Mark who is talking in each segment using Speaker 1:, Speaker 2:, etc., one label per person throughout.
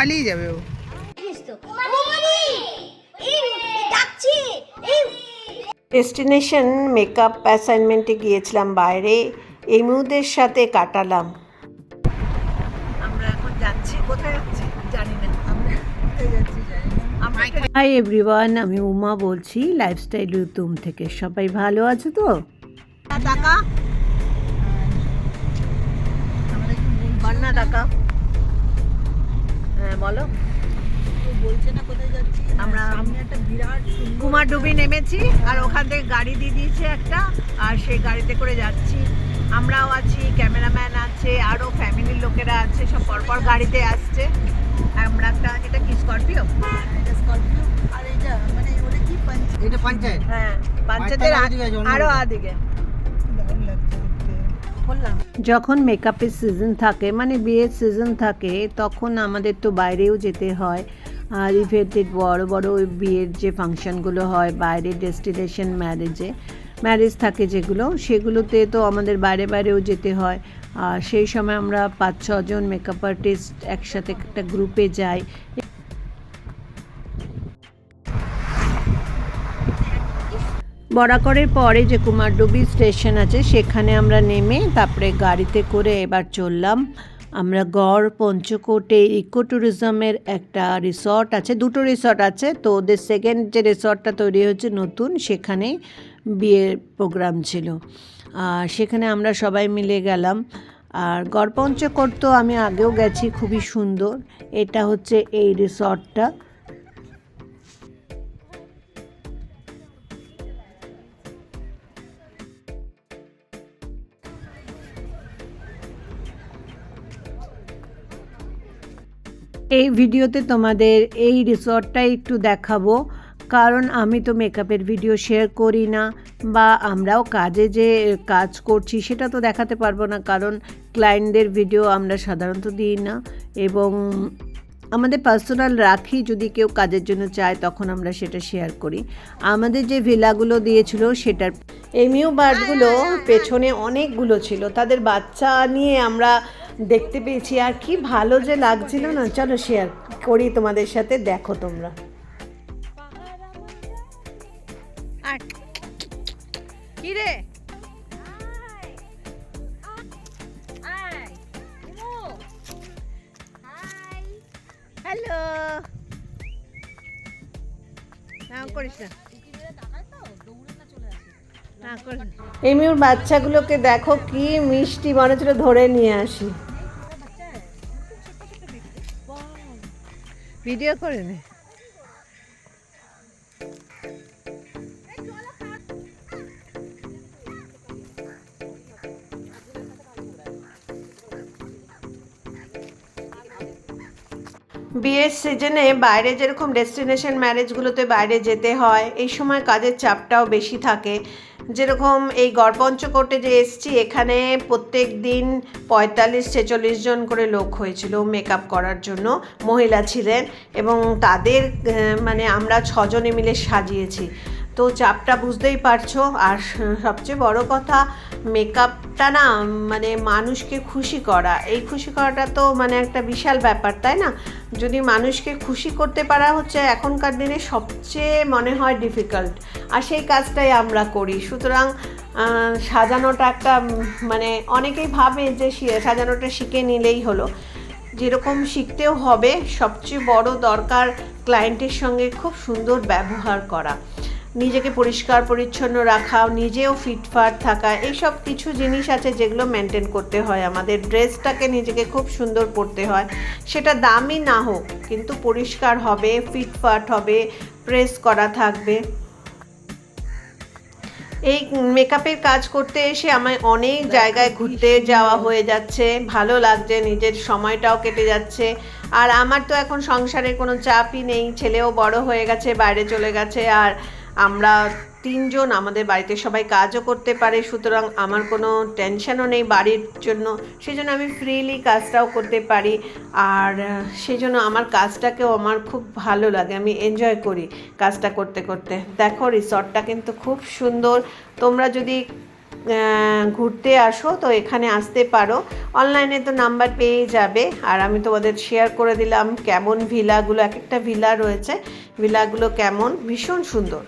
Speaker 1: পালিয়ে যাবে ও।
Speaker 2: Destination makeup অ্যাসাইনমেন্টে গিয়েছিলাম বাইরে এমুদের সাথে কাটালাম।
Speaker 1: আমরা এখন যাচ্ছি কোথায় যাচ্ছি? জানি না। আমরা যাচ্ছি
Speaker 2: হাই এভরিওয়ান আমি উমা বলছি লাইফস্টাইল তুম থেকে। সবাই ভালো আছে তো?
Speaker 1: টাকা টাকা হ্যাঁ বলো।
Speaker 3: বলছে না কোথায় যাচ্ছি
Speaker 1: আমরা
Speaker 3: সামনে একটা বিরাট সুন্দর
Speaker 1: কুমারডুবি নেমেছি আর ওখান থেকে গাড়ি দিয়ে দিয়েছে একটা আর সেই গাড়িতে করে যাচ্ছি। আমরাও আছি ক্যামেরাম্যান আছে আরও ফ্যামিলির লোকেরা আছে সব পরপর গাড়িতে আসছে। আমরা একটা এটা কি স্করপিও?
Speaker 3: স্করপিও আর এইটা মানে ওটা কি পাঞ্চ
Speaker 4: এটা পঞ্চায়েত।
Speaker 1: হ্যাঁ পাঞ্চায়েতের আরও আদিকে।
Speaker 2: যখন মেকআপের সিজন থাকে মানে বিয়ের সিজন থাকে, তখন আমাদের তো বাইরেও যেতে হয়। আর ইভেন্টেড বড় বড় বিয়ের যে ফাংশনগুলো হয় বাইরে ডেস্টিনেশন ম্যারেজে ম্যারেজ থাকে যেগুলো, সেগুলোতে তো আমাদের বাইরে বাইরেও যেতে হয়। আর সেই সময় আমরা পাঁচ ছজন মেকআপ আর্টিস্ট একসাথে একটা গ্রুপে যাই। বরাকরের পরে যে কুমারডুবি স্টেশন আছে, সেখানে আমরা নেমে তারপরে গাড়িতে করে এবার চললাম। আমরা গড়, পঞ্চকোটে ইকো ট্যুরিজমের একটা রিসর্ট আছে, দুটো রিসর্ট আছে। তো ওদের সেকেন্ড যে রিসর্টটা তৈরি হচ্ছে নতুন, সেখানে বিয়ের প্রোগ্রাম ছিল। আর সেখানে আমরা সবাই মিলে গেলাম। আর গড়, পঞ্চকোট তো আমি আগেও গেছি, খুবই সুন্দর। এটা হচ্ছে এই রিসর্টটা। এই ভিডিওতে তোমাদের এই রিসর্টটা একটু দেখাবো। কারণ আমি তো মেকআপের ভিডিও শেয়ার করি না বা আমরাও কাজে যে কাজ করছি সেটা তো দেখাতে পারব না। কারণ ক্লায়েন্টদের ভিডিও আমরা সাধারণত দিই না। এবং আমাদের পার্সোনাল রাখি যদি কেউ কাজের জন্য চায় তখন আমরা সেটা শেয়ার করি। আমাদের যে ভিলাগুলো দিয়েছিল সেটার এমিউ বার্ডগুলো পেছনে অনেকগুলো ছিল। তাদের বাচ্চা নিয়ে আমরা দেখতে পেয়েছি। আর কি ভালো যে লাগছিল না, চলো শেয়ার করি তোমাদের সাথে, দেখো তোমরা।
Speaker 1: আর কি রে হ্যালো না করিস না।
Speaker 2: এমিউর বাচ্চাগুলোকে দেখো কি মিষ্টি মনে হচ্ছিল ধরে নিয়ে আসি।
Speaker 1: ভিডিও করে নে।
Speaker 2: বিয়ের সিজনে বাইরে যেরকম ডেস্টিনেশন ম্যারেজগুলোতে বাইরে যেতে হয় এই সময় কাজের চাপটাও বেশি থাকে। যেরকম এই গড়পঞ্চকোটে যে এসছি, এখানে প্রত্যেক দিন পঁয়তাল্লিশ, ছেচল্লিশ জন করে লোক হয়েছিল মেকআপ করার জন্য, মহিলা ছিলেন এবং তাদের মানে আমরা ছজনে মিলে সাজিয়েছি। তো চাপটা বুঝতেই পারছ। আর সবচেয়ে বড় কথা মেকআপটা না মানে মানুষকে খুশি করা। এই খুশি করাটা তো মানে একটা বিশাল ব্যাপার, তাই না? যদি মানুষকে খুশি করতে পারা হচ্ছে, এখনকার দিনে সবচেয়ে মনে হয় ডিফিকাল্ট আর সেই কাজটাই আমরা করি। সুতরাং সাজানোটা একটা মানে অনেকেই ভাবে যে সাজানোটা শিখে নিলেই হলো। যেরকম শিখতেও হবে, সবচেয়ে বড় দরকার ক্লায়েন্টের সঙ্গে খুব সুন্দর ব্যবহার করা। নিজেকে পরিষ্কার, পরিচ্ছন্ন রাখা, নিজেও ফিটফাট থাকা, এইসব কিছু জিনিস আছে যেগুলো মেনটেন করতে হয়। আমাদের ড্রেসটাকে নিজেকে খুব সুন্দর পরতে হয়। সেটা দামি না হোক, কিন্তু পরিষ্কার হবে ফিটফাট হবে প্রেস করা থাকবে। এই মেকআপের কাজ করতে এসে আমার অনেক জায়গায় ঘুরতে যাওয়া হয়ে যাচ্ছে। ভালো লাগছে, নিজের সময়টাও কেটে যাচ্ছে। আর আমার তো এখন সংসারে কোনো চাপই নেই, ছেলেও বড় হয়ে গেছে, বাইরে চলে গেছে, আর আমরা তিনজন, আমাদের বাড়িতে সবাই কাজও করতে পারে, সুতরাং আমার কোনো টেনশনও নেই বাড়ির জন্য। সেই জন্য আমি ফ্রিলি কাজটাও করতে পারি। আর সেই জন্য আমার কাজটাকেও আমার খুব ভালো লাগে, আমি এনজয় করি কাজটা করতে করতে। দেখো রিসর্টটা কিন্তু খুব সুন্দর। তোমরা যদি ঘুরতে আসো, তো এখানে আসতে পারো। অনলাইনে তো নাম্বার পেয়ে যাবে। আর আমি তোমাদের শেয়ার করে দিলাম কেমন ভিলাগুলো এক একটা ভিলা রয়েছে। ভিলাগুলো কেমন? ভীষণ সুন্দর।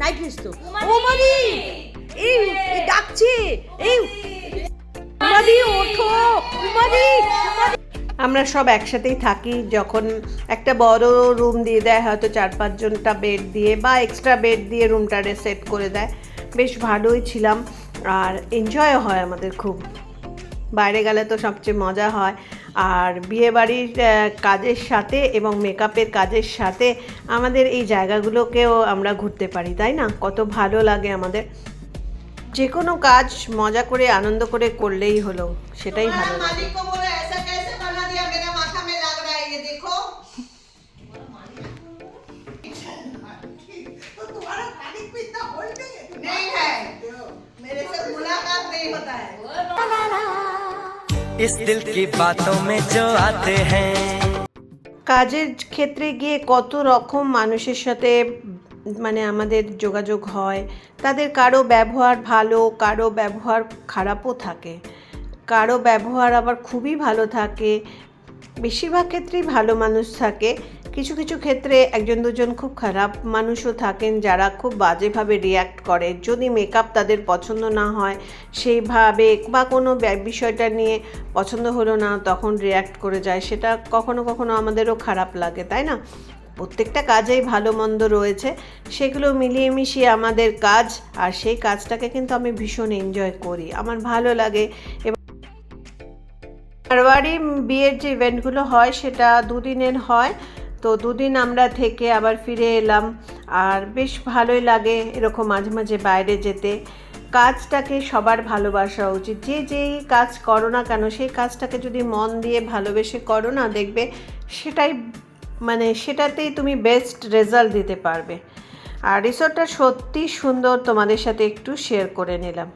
Speaker 3: নাইট ড্রেস তো ও মাদি এই ডাকছে। এই মাদি ওঠো মাদি
Speaker 2: আমরা সব একসাথেই থাকি, যখন একটা বড় রুম দিয়ে দেয়, হয়তো চার পাঁচজনটা বেড দিয়ে বা এক্সট্রা বেড দিয়ে রুমটারে সেট করে দেয়। বেশ ভালোই ছিলাম আর এনজয়ও হয় আমাদের খুব। বাইরে গেলে তো সবচেয়ে মজা হয়। আর বিয়েবাড়ির কাজের সাথে এবং মেকআপের কাজের সাথে আমাদের এই জায়গাগুলোকেও আমরা ঘুরতে পারি, তাই না? কত ভালো লাগে আমাদের। যে কোনো কাজ মজা করে, আনন্দ করে করলেই হলো, সেটাই ভালো লাগে।
Speaker 3: नहीं
Speaker 1: होता है
Speaker 4: इस दिल की बातों में जो आते हैं
Speaker 2: কাজের ক্ষেত্রে গিয়ে কত রকম মানুষের সাথে মানে আমাদের যোগাযোগ হয় তাদের কারো ব্যবহার ভালো কারো ব্যবহার খারাপও থাকে কারো ব্যবহার আবার খুবই ভালো থাকে বেশিরভাগ ক্ষেত্রেই ভালো মানুষ থাকে কিছু কিছু ক্ষেত্রে একজন দুজন খুব খারাপ মানুষও থাকেন যারা খুব বাজেভাবে রিয়্যাক্ট করে। যদি মেকআপ তাদের পছন্দ না হয়, সেইভাবে বা কোনো বিষয়টা নিয়ে পছন্দ হলো না, তখন রিয়্যাক্ট করে যায়। সেটা কখনো কখনো আমাদেরও খারাপ লাগে, তাই না? প্রত্যেকটা কাজেই ভালো মন্দ রয়েছে, সেগুলো মিলিয়ে মিশিয়ে আমাদের কাজ, আর সেই কাজটাকে কিন্তু আমি ভীষণ এনজয় করি। আমার ভালো লাগে। মারওয়ারি বিয়ের যে ইভেন্টগুলো হয়, সেটা দুদিনের হয়। তো দুদিন আমরা থেকে আবার ফিরে এলাম। আর বেশ ভালোই লাগে এরকম মাঝে মাঝে বাইরে যেতে। কাজটাকে সবার ভালোবাসা উচিত। যে যেই কাজ করো না কেন, সেই কাজটাকে যদি মন দিয়ে ভালোবেসে করো না, দেখবে সেটাই মানে সেটাতেই তুমি বেস্ট রেজাল্ট দিতে পারবে। আর রিসোর্টটা সত্যি সুন্দর তোমাদের সাথে একটু শেয়ার করে নিলাম।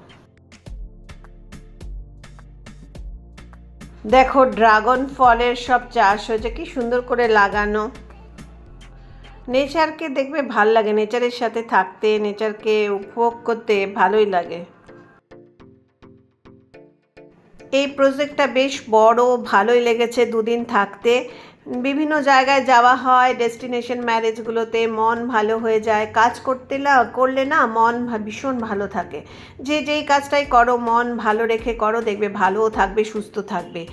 Speaker 2: দেখো, ড্রাগন ফলের সব চাষ হয়েছে। কি সুন্দর করে লাগানো। নেচারকে দেখবে ভালো লাগে, নেচারের সাথে থাকতে, নেচারকে উপভোগ করতে ভালোই লাগে। এই প্রজেক্টটা বেশ বড়, ভালোই লেগেছে দুদিন থাকতে। বিভিন্ন জায়গায় যাওয়া হয় ডেস্টিনেশন ম্যারেজগুলোতে মন ভালো হয়ে যায়, কাজ করতে না, করলে না মন ভীষণ ভালো থাকে। যে যেই কাজটাই করো, মন ভালো রেখে করো, দেখবে ভালোও থাকবে, সুস্থ থাকবে।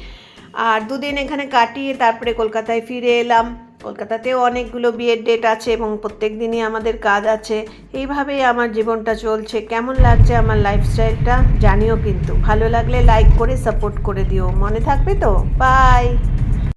Speaker 2: আর দুদিন এখানে কাটিয়ে তারপরে কলকাতায় ফিরে এলাম। কলকাতাতেও অনেকগুলো বিয়ের ডেট আছে এবং প্রত্যেক দিনই আমাদের কাজ আছে। এইভাবেই আমার জীবনটা চলছে। কেমন লাগছে আমার লাইফস্টাইলটা জানিও কিন্তু। ভালো লাগলে লাইক করে সাপোর্ট করে দিও। মনে থাকবে তো? বাই